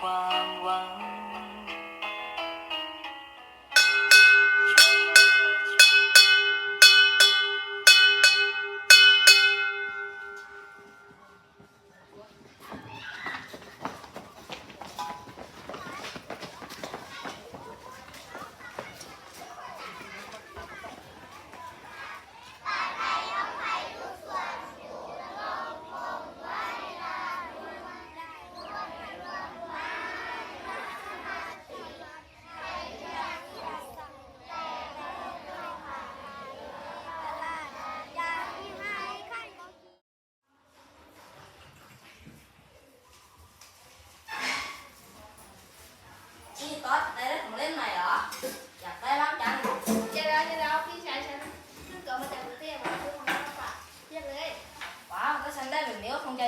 花完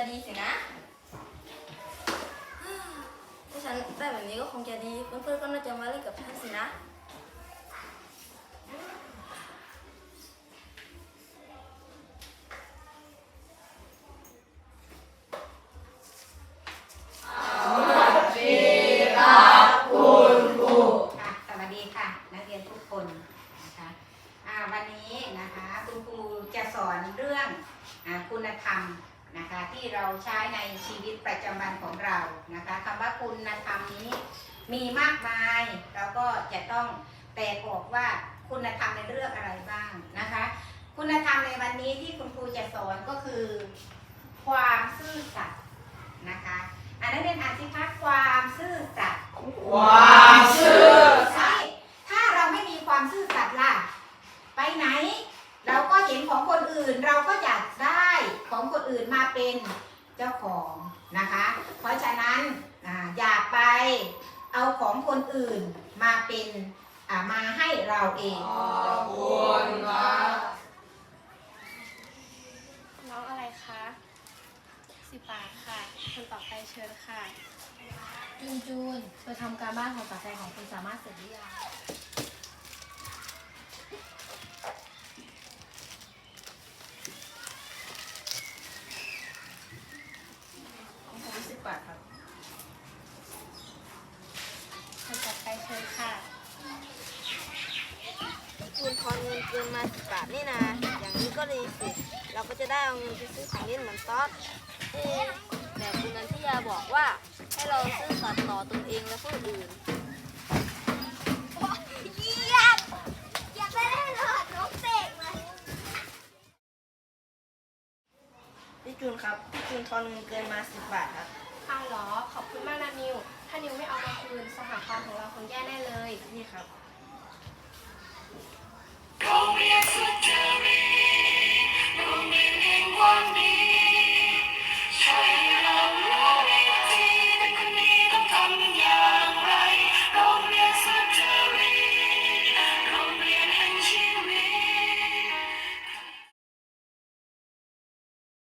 ดีสินะ ถ้าฉันได้แบบนี้ก็คงจะดี เพื่อนๆก็น่าจะมาเล่นกับฉันสินะค่ะสวัสดีค่ะ นักเรียนทุกคนนะคะอ่าวันนี้นะคะคุณครูจะสอนเรื่องอาคุณธรรม นะคะที่เราใช้ในชีวิตประจำวันของเรานะคะคำว่าคุณธรรมนี้มีมากมายเราก็จะต้องแตกออกว่าคุณธรรมในเรื่องอะไรบ้างนะคะ คุณธรรมในวันนี้ที่คุณครูจะสอนก็คือ ความซื่อสัตย์นะคะอ่านักเรียนอานสิคะความซื่อสัตย์ความซื่อใช่ถ้าเราไม่มีความซื่อสัตย์ล่ะ ไปไหน เราก็เห็นของคนอื่นเราก็อยากได้ ของคนอื่นมาเป็นเจ้าของนะคะ เพราะฉะนั้นอ่าอย่าไปเอาของคนอื่นมาเป็นอ่ามาให้เราเองขอบคุณครับน้องอะไรคะสิบบาทค่ะคนต่อไปเชิญค่ะ จูนจูนเธอทำการบ้านของสาแฟของคุณสามารถเสร็จหรือยังของผมสิบบาทครับ คนต่อไปเชิญค่ะ จูนทอน เงินเกินมาสิบบาทนี่นะ อย่างนี้ก็ดีสิ เราก็จะได้เอาเงินไปซื้อของเล่นเหมือนต๊อดเอ๊ะแต่คุณนันทิยาบอกว่าให้เราซื้อสัตว์ต่อตนเองและผู้อื่นพี่จูนครับ พี่จูนทอนเงินเกินมาสิบบาทครับ อ้าวเหรอ ขอบคุณมากนะนิว ถ้านิวไม่เอามาคืนสหกรณ์ของเราคงแย่แน่เลย นี่ครับ Call me a